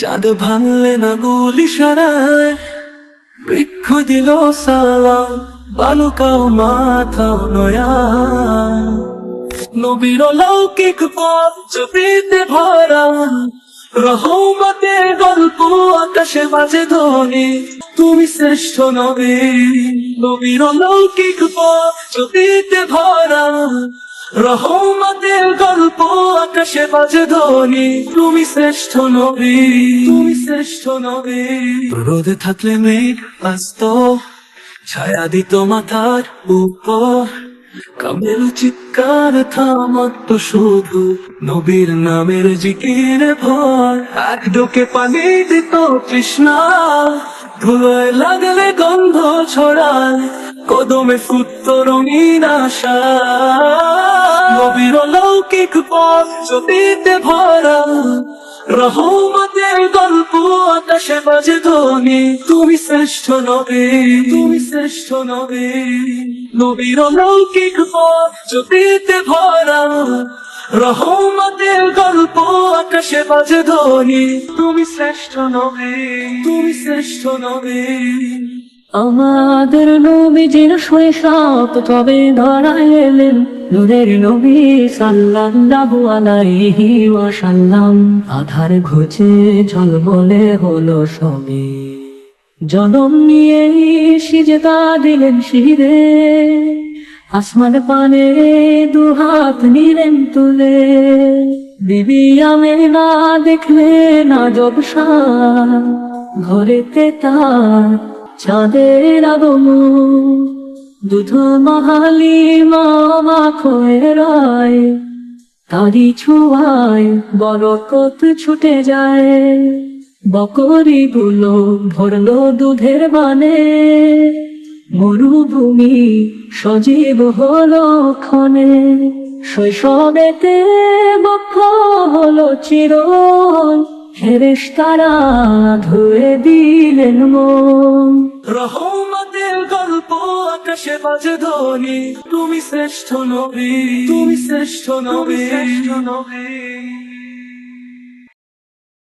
চাঁদ ভাঙলে না গুলি সারায়। বৃক্ষ দিল সালাম, বালুকাও মাথা নয়া নবীর লৌকিক চোখেতে ভরা রহমতের গল্প আকাশে বাজে ধ্বনি। তুমি শ্রেষ্ঠ নবী, নবীর লৌকিক চোখেতে ভরা রহমতের গল্প আকাশে বাজে ধ্বনি। তুমি শ্রেষ্ঠ নবী, তুমি শ্রেষ্ঠ নবী। রোদে থাকলে মেঘ আস্ত, ছায়া দিত মাথার উপর। কামের চিৎকার থামাত শুধু। নবীর নামের জিকির ভর এক ডোকে পানি দিত তৃষ্ণা। ধুলোয় লাগলে গন্ধ ছড়ায়। কদমে ফুটত রঙিন আশা। নবীর লৌকিক পথ জ্যোতিতে ভরা। রহমতের গল্প আকাশে বাজে ধ্বনি তুমি শ্রেষ্ঠ নবে। তুমি শ্রেষ্ঠ নবে। নবীর লৌকিক পথ জ্যোতিতে ভরা রহমতের গল্প আকাশে বাজে ধ্বনি। তুমি শ্রেষ্ঠ নবে। তুমি শ্রেষ্ঠ নবী। আমাদের নবীজির শৈশব তবে ধরায় এলেন। নূরের নবী সাল্লাল্লাহু আলাইহি ওয়াসাল্লাম। আধার ঘুচে ঝলমলে হলো সবে। জনম নিয়ে সিজদা দিলেন শিরে। আসমান পানে দু হাত নিলেন তুলে। বিবি আমি না দেখলে না জবসা ঘরেতে তার চাঁদের আগমন, দুধ মহালি মামা খয়েরায় তারি ছুয়ায় বরকত ছুটে যায়। বকরি গুলো ভরলো দুধের বানে, মরুভূমি সজীব হলো ক্ষণে। শৈশবেতে বক্ষ হলো চির ফেরেশ তারা ধুয়ে দিলেন মন। রহমতের গল্প আকাশে বাজে ধ্বনি। তুমি শ্রেষ্ঠ নবী। তুমি শ্রেষ্ঠ নবী। শ্রেষ্ঠ নবী।